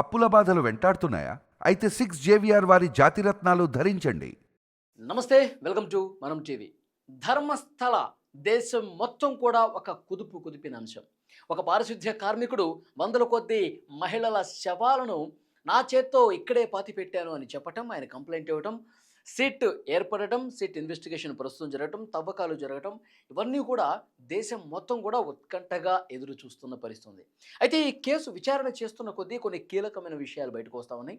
అప్పుల బాధలు వెంటాడుతున్నాయా? అయితే సిక్స్ జేవిఆర్ వారి జాతిరత్నాలు ధరించండి. నమస్తే welcome to Manam TV. Dharmasthala దేశం మొత్తం కూడా ఒక కుదుపు కుదిపిన అంశం. ఒక పారిశుద్ధ్య కార్మికుడు వందల కొద్దీ మహిళల శవాలను నా చేత్తో ఇక్కడే పాతి పెట్టాను అని చెప్పటం ఆయన కంప్లైంట్ ఇవ్వటం సిట్ ఏర్పడటం సిట్ ఇన్వెస్టిగేషన్ ప్రస్తుతం జరగటం తవ్వకాలు జరగటం ఇవన్నీ కూడా దేశం మొత్తం కూడా ఉత్కంఠగా ఎదురు చూస్తున్న పరిస్థితుంది. అయితే ఈ కేసు విచారణ చేస్తున్న కొద్దీ కొన్ని కీలకమైన విషయాలు బయటకు వస్తా ఉన్నాయి.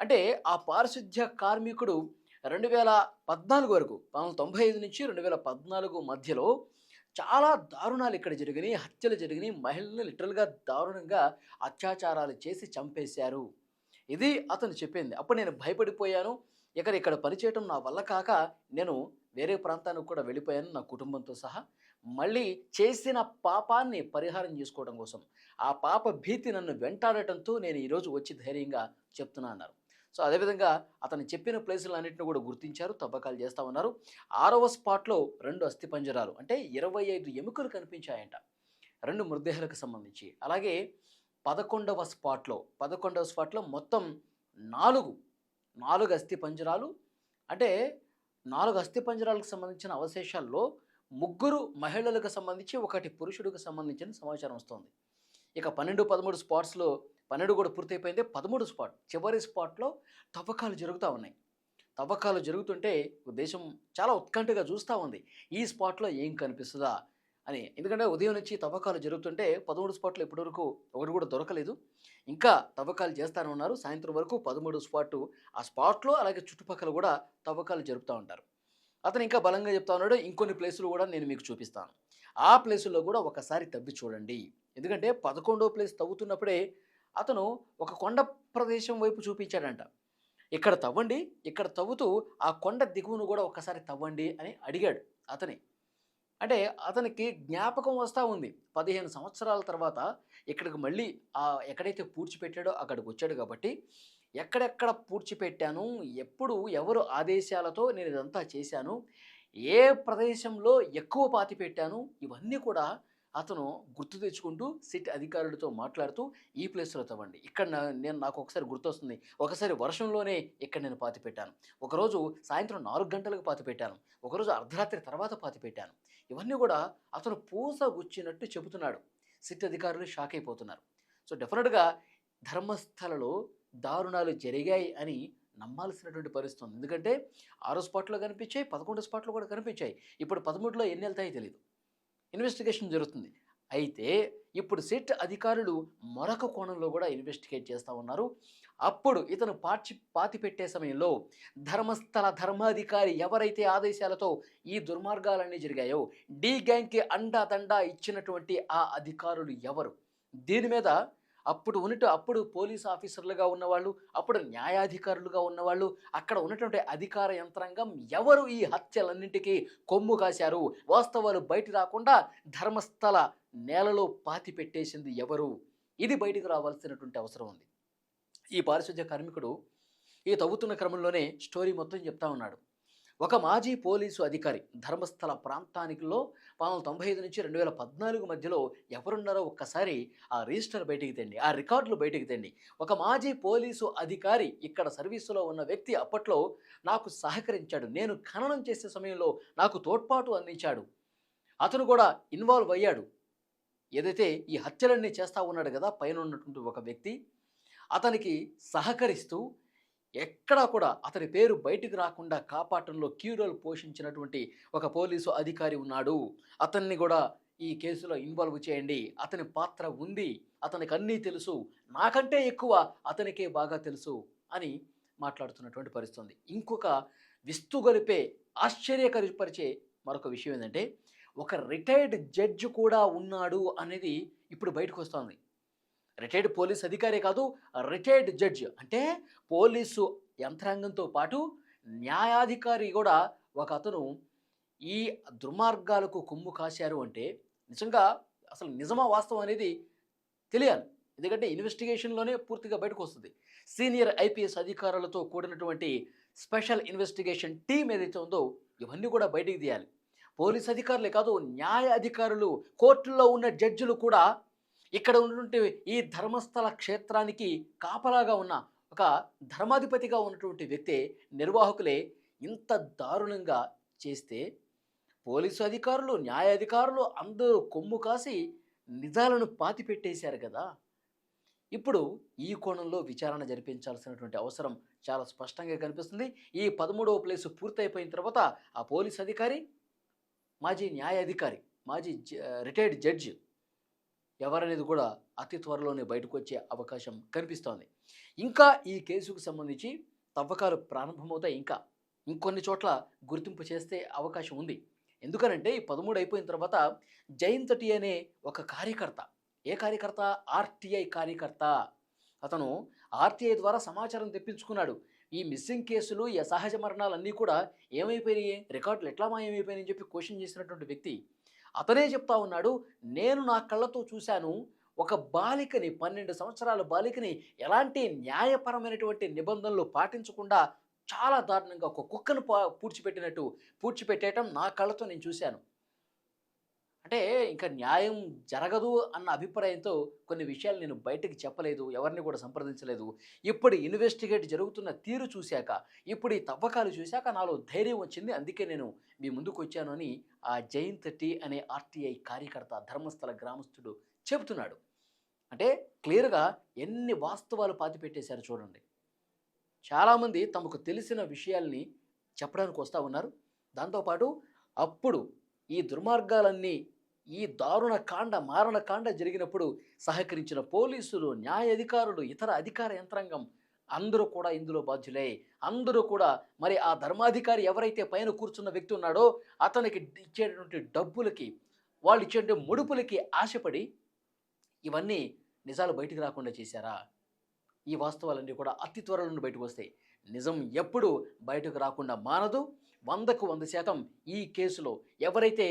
అంటే ఆ పారిశుద్ధ్య కార్మికుడు రెండు వేల పద్నాలుగు వరకు పంతొమ్మిది తొంభై ఐదు నుంచి రెండు వేల పద్నాలుగు మధ్యలో చాలా దారుణాలు ఇక్కడ జరిగినాయి హత్యలు జరిగినాయి మహిళలను లిటరల్గా దారుణంగా అత్యాచారాలు చేసి చంపేశారు. ఇది అతను చెప్పింది. అప్పుడు నేను భయపడిపోయాను. ఇక్కడ ఇక్కడ పనిచేయటం నా వల్ల కాక నేను వేరే ప్రాంతానికి కూడా వెళ్ళిపోయాను నా కుటుంబంతో సహా. మళ్ళీ చేసిన పాపాన్ని పరిహారం చేసుకోవడం కోసం. ఆ పాప భీతి నన్ను వెంటాడటంతో నేను ఈరోజు వచ్చి ధైర్యంగా చెప్తున్నా అన్నారు. సో అదేవిధంగా అతను చెప్పిన ప్లేసులన్నింటిని కూడా గుర్తించారు తవ్వకాలు చేస్తూ ఉన్నారు. ఆరవ స్పాట్లో రెండు అస్థిపంజరాలు అంటే ఇరవై ఐదు ఎముకలు కనిపించాయంట. రెండు మృతదేహాలకు సంబంధించి. అలాగే పదకొండవ స్పాట్లో పదకొండవ స్పాట్లో మొత్తం నాలుగు నాలుగు అస్థిపంజరాలు అంటే నాలుగు అస్థిపంజరాలకు సంబంధించిన అవశేషాల్లో ముగ్గురు మహిళలకు సంబంధించి ఒకటి పురుషుడికి సంబంధించిన సమాచారం వస్తుంది. ఇక పన్నెండు పదమూడు స్పాట్స్లో పన్నెండు కూడా పూర్తయిపోయింది. పదమూడు స్పాట్ చివరి స్పాట్లో తవ్వకాలు జరుగుతూ ఉన్నాయి. తవ్వకాలు జరుగుతుంటే దేశం చాలా ఉత్కంఠగా చూస్తూ ఉంది. ఈ స్పాట్లో ఏం కనిపిస్తుందా? అని. ఎందుకంటే ఉదయం నుంచి తవ్వకాలు జరుగుతుంటే పదమూడు స్పాట్లు ఇప్పటివరకు ఒకటి కూడా దొరకలేదు. ఇంకా తవ్వకాలు చేస్తూనే ఉన్నారు సాయంత్రం వరకు పదమూడు స్పాట్ ఆ స్పాట్లో అలాగే చుట్టుపక్కల కూడా తవ్వకాలు జరుపుతూ ఉంటారు. అతను ఇంకా బలంగా చెప్తా ఉన్నాడు. ఇంకొన్ని ప్లేసులు కూడా నేను మీకు చూపిస్తాను. ఆ ప్లేసుల్లో కూడా ఒకసారి తవ్వి చూడండి. ఎందుకంటే పదకొండో ప్లేస్ తవ్వుతున్నప్పుడే అతను ఒక కొండ ప్రదేశం వైపు చూపించాడంట. ఇక్కడ తవ్వండి ఇక్కడ తవ్వుతూ ఆ కొండ దిగువను కూడా ఒకసారి తవ్వండి అని అడిగాడు అతని. అంటే అతనికి జ్ఞాపకం వస్తూ ఉంది. పదిహేను సంవత్సరాల తర్వాత ఇక్కడికి మళ్ళీ ఆ ఎక్కడైతే పూడ్చిపెట్టాడో అక్కడికి వచ్చాడు కాబట్టి ఎక్కడెక్కడ పూడ్చిపెట్టాను ఎప్పుడు ఎవరు ఆదేశాలతో నేను ఇదంతా చేశాను ఏ ప్రదేశంలో ఎక్కువ పాతి పెట్టాను ఇవన్నీ కూడా అతను గుర్తు తెచ్చుకుంటూ సిట్ అధికారులతో మాట్లాడుతూ ఈ ప్లేస్లో తవ్వండి. ఇక్కడ నేను నాకు ఒకసారి గుర్తొస్తుంది. ఒకసారి వర్షంలోనే ఇక్కడ నేను పాతి పెట్టాను. ఒకరోజు సాయంత్రం నాలుగు గంటలకు పాతి పెట్టాను. ఒకరోజు అర్ధరాత్రి తర్వాత పాతి పెట్టాను. ఇవన్నీ కూడా అతను పూస గుచ్చినట్టు చెబుతున్నాడు. సిట్ అధికారులు షాక్ అయిపోతున్నారు. సో డెఫినెట్గా ధర్మస్థలలో దారుణాలు జరిగాయి అని నమ్మాల్సినటువంటి పరిస్థితి ఉంది. ఎందుకంటే ఆరో స్పాట్లో కనిపించాయి పదకొండు స్పాట్లు కూడా కనిపించాయి. ఇప్పుడు పదమూడులో ఎన్ని వెళ్తాయో తెలియదు ఇన్వెస్టిగేషన్ జరుగుతుంది. అయితే ఇప్పుడు సిట్ అధికారులు మరొక కోణంలో కూడా ఇన్వెస్టిగేట్ చేస్తూ ఉన్నారు. అప్పుడు ఇతను పాచి పాతి పెట్టే సమయంలో ధర్మస్థల ధర్మాధికారి ఎవరైతే ఆదేశాలతో ఈ దుర్మార్గాలన్నీ జరిగాయో డీ గ్యాంగ్కి అండాదండా ఇచ్చినటువంటి ఆ అధికారులు ఎవరు? దీని మీద అప్పుడు ఉన్నట్టు అప్పుడు పోలీస్ ఆఫీసర్లుగా ఉన్నవాళ్ళు అప్పుడు న్యాయాధికారులుగా ఉన్నవాళ్ళు అక్కడ ఉన్నటువంటి అధికార యంత్రాంగం ఎవరు ఈ హత్యలన్నింటికీ కొమ్ము కాశారు? వాస్తవాలు బయట రాకుండా ధర్మస్థల నేలలో పాతి పెట్టేసింది ఎవరు? ఇది బయటకు రావాల్సినటువంటి అవసరం ఉంది. ఈ పారిశుధ్య కార్మికుడు ఈ తవ్వుతున్న క్రమంలోనే స్టోరీ మొత్తం చెప్తా ఉన్నాడు. ఒక మాజీ పోలీసు అధికారి ధర్మస్థల ప్రాంతానికిలో పంతొమ్మిది తొంభై ఐదు నుంచి రెండు వేల పద్నాలుగు మధ్యలో ఎవరున్నారో ఒక్కసారి ఆ రిజిస్టర్ బయటికి తెండి ఆ రికార్డులు బయటికి తెండి. ఒక మాజీ పోలీసు అధికారి ఇక్కడ సర్వీసులో ఉన్న వ్యక్తి అప్పట్లో నాకు సహకరించాడు. నేను ఖననం చేసే సమయంలో నాకు తోడ్పాటు అందించాడు. అతను కూడా ఇన్వాల్వ్ అయ్యాడు. ఏదైతే ఈ హత్యలన్నీ చేస్తూ ఉన్నాడు కదా పైన ఉన్నటువంటి ఒక వ్యక్తి అతనికి సహకరిస్తూ ఎక్కడా కూడా అతని పేరు బయటికి రాకుండా కాపాటంలో క్యూరోలు పోషించినటువంటి ఒక పోలీసు అధికారి ఉన్నాడు. అతన్ని కూడా ఈ కేసులో ఇన్వాల్వ్ చేయండి. అతని పాత్ర ఉంది. అతనికి అన్నీ తెలుసు. నాకంటే ఎక్కువ అతనికే బాగా తెలుసు అని మాట్లాడుతున్నటువంటి పరిస్థితుంది. ఇంకొక విస్తుగొలిపే ఆశ్చర్యకరపరిచే మరొక విషయం ఏంటంటే ఒక రిటైర్డ్ జడ్జ్ కూడా ఉన్నాడు అనేది ఇప్పుడు బయటకు వస్తుంది. రిటైర్డ్ పోలీస్ అధికారే కాదు రిటైర్డ్ జడ్జ్. అంటే పోలీసు యంత్రాంగంతో పాటు న్యాయాధికారి కూడా ఒక అతను ఈ దుర్మార్గాలకు కొమ్ము కాశారు అంటే నిజంగా అసలు నిజమా వాస్తవం అనేది తెలియాలి. ఎందుకంటే ఇన్వెస్టిగేషన్లోనే పూర్తిగా బయటకు వస్తుంది. సీనియర్ ఐపీఎస్ అధికారులతో కూడినటువంటి స్పెషల్ ఇన్వెస్టిగేషన్ టీం ఏదైతే ఉందో ఇవన్నీ కూడా బయటికి తీయాలి. పోలీస్ అధికారులే కాదు న్యాయ అధికారులు కోర్టుల్లో ఉన్న జడ్జిలు కూడా ఇక్కడ ఉన్నటువంటి ఈ ధర్మస్థల క్షేత్రానికి కాపలాగా ఉన్న ఒక ధర్మాధిపతిగా ఉన్నటువంటి వ్యక్తి నిర్వాహకులే ఇంత దారుణంగా చేస్తే పోలీసు అధికారులు న్యాయ అధికారులు అందరూ కొమ్ము కాసి నిజాలను పాతిపెట్టేశారు కదా. ఇప్పుడు ఈ కోణంలో విచారణ జరిపించాల్సినటువంటి అవసరం చాలా స్పష్టంగా కనిపిస్తుంది. ఈ పదమూడవ ప్లేసు పూర్తయిపోయిన తర్వాత ఆ పోలీస్ అధికారి మాజీ న్యాయ అధికారి మాజీ రిటైర్డ్ జడ్జి ఎవరనేది కూడా అతి త్వరలోనే బయటకు వచ్చే అవకాశం కనిపిస్తోంది. ఇంకా ఈ కేసుకు సంబంధించి తవ్వకాలు ప్రారంభమవుతాయి. ఇంకా ఇంకొన్ని చోట్ల గుర్తింపు చేస్తే అవకాశం ఉంది. ఎందుకనంటే ఈ పదమూడు అయిపోయిన తర్వాత జయంతటి అనే ఒక కార్యకర్త ఏ కార్యకర్త? ఆర్టీఐ కార్యకర్త. అతను ఆర్టీఐ ద్వారా సమాచారం తెప్పించుకున్నాడు. ఈ మిస్సింగ్ కేసులు ఈ అసహజ మరణాలన్నీ కూడా ఏమైపోయినాయి? రికార్డులు ఎట్లా మాయమైపోయినాయని చెప్పి క్వశ్చన్ చేసినటువంటి వ్యక్తి అతనే చెప్తా ఉన్నాడు నేను నా కళ్ళతో చూశాను ఒక బాలికని పన్నెండు సంవత్సరాల బాలికని ఎలాంటి న్యాయపరమైనటువంటి నిబంధనలు పాటించకుండా చాలా దారుణంగా ఒక కుక్కను పూడ్చిపెట్టినట్టు పూడ్చిపెట్టేయటం నా కళ్ళతో నేను చూశాను. అంటే ఇంకా న్యాయం జరగదు అన్న అభిప్రాయంతో కొన్ని విషయాలు నేను బయటకు చెప్పలేదు ఎవరిని కూడా సంప్రదించలేదు. ఇప్పుడు ఇన్వెస్టిగేట్ జరుగుతున్న తీరు చూశాక ఇప్పుడు ఈ తవ్వకాలు చూశాక నాలో ధైర్యం వచ్చింది. అందుకే నేను మీ ముందుకు వచ్చాను అని ఆ జయంత్ టీ అనే ఆర్టీఐ కార్యకర్త ధర్మస్థల గ్రామస్తుడు చెబుతున్నాడు. అంటే క్లియర్గా ఎన్ని వాస్తవాలు పాతిపెట్టేశారు చూడండి. చాలామంది తమకు తెలిసిన విషయాల్ని చెప్పడానికి వస్తూ ఉన్నారు. దాంతోపాటు అప్పుడు ఈ దుర్మార్గాలన్నీ ఈ దారుణ కాండ మారణ కాండ జరిగినప్పుడు సహకరించిన పోలీసులు న్యాయ అధికారులు ఇతర అధికార యంత్రాంగం అందరూ కూడా ఇందులో బాధ్యులే. అందరూ కూడా మరి ఆ ధర్మాధికారి ఎవరైతే పైన కూర్చున్న వ్యక్తి ఉన్నాడో అతనికి ఇచ్చేటువంటి డబ్బులకి వాళ్ళు ఇచ్చేటువంటి ముడుపులకి ఆశపడి ఇవన్నీ నిజాలు బయటికి రాకుండా చేశారా? ఈ వాస్తవాలన్నీ కూడా అతి త్వరలో బయటకు వస్తాయి. నిజం ఎప్పుడు బయటకు రాకుండా మానదు. వందకు వంద శాతం ఈ కేసులో ఎవరైతే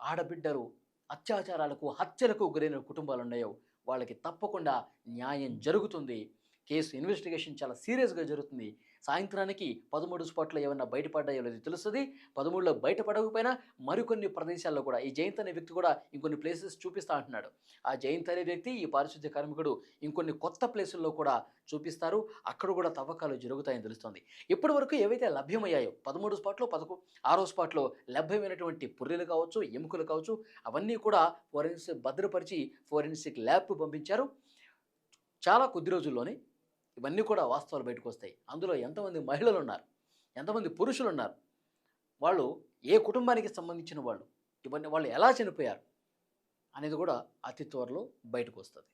ఆడబిడ్డలు అత్యాచారాలకు హత్యలకు గురైన కుటుంబాలు ఉన్నాయో వాళ్ళకి తప్పకుండా న్యాయం జరుగుతుంది. కేసు ఇన్వెస్టిగేషన్ చాలా సీరియస్గా జరుగుతుంది. సాయంత్రానికి పదమూడు స్పాట్లో ఏమైనా బయటపడ్డాయో లేదో తెలుస్తుంది. పదమూడులో బయటపడకపోయినా మరికొన్ని ప్రదేశాల్లో కూడా ఈ జయంత్ అనే వ్యక్తి కూడా ఇంకొన్ని ప్లేసెస్ చూపిస్తా అంటున్నాడు. ఆ జయంత్ అనే వ్యక్తి ఈ పారిశుద్ధ్య కార్మికుడు ఇంకొన్ని కొత్త ప్లేసుల్లో కూడా చూపిస్తారు. అక్కడ కూడా తవ్వకాలు జరుగుతాయని తెలుస్తుంది. ఇప్పటి వరకు ఏవైతే లభ్యమయ్యాయో పదమూడు స్పాట్లో పదకొ ఆరో స్పాట్లో లభ్యమైనటువంటి పుర్రెలు కావచ్చు ఎముకలు కావచ్చు అవన్నీ కూడా ఫోరెన్సిక్ భద్రపరిచి ఫోరెన్సిక్ ల్యాబ్ పంపించారు. చాలా కొద్ది రోజుల్లోనే ఇవన్నీ కూడా వాస్తవాలు బయటకు వస్తాయి. అందులో ఎంతమంది మహిళలు ఉన్నారు ఎంతమంది పురుషులు ఉన్నారు వాళ్ళు ఏ కుటుంబానికి సంబంధించిన వాళ్ళు? ఇవన్నీ వాళ్ళు ఎలా చనిపోయారు? అనేది కూడా అతి త్వరలో బయటకు వస్తుంది.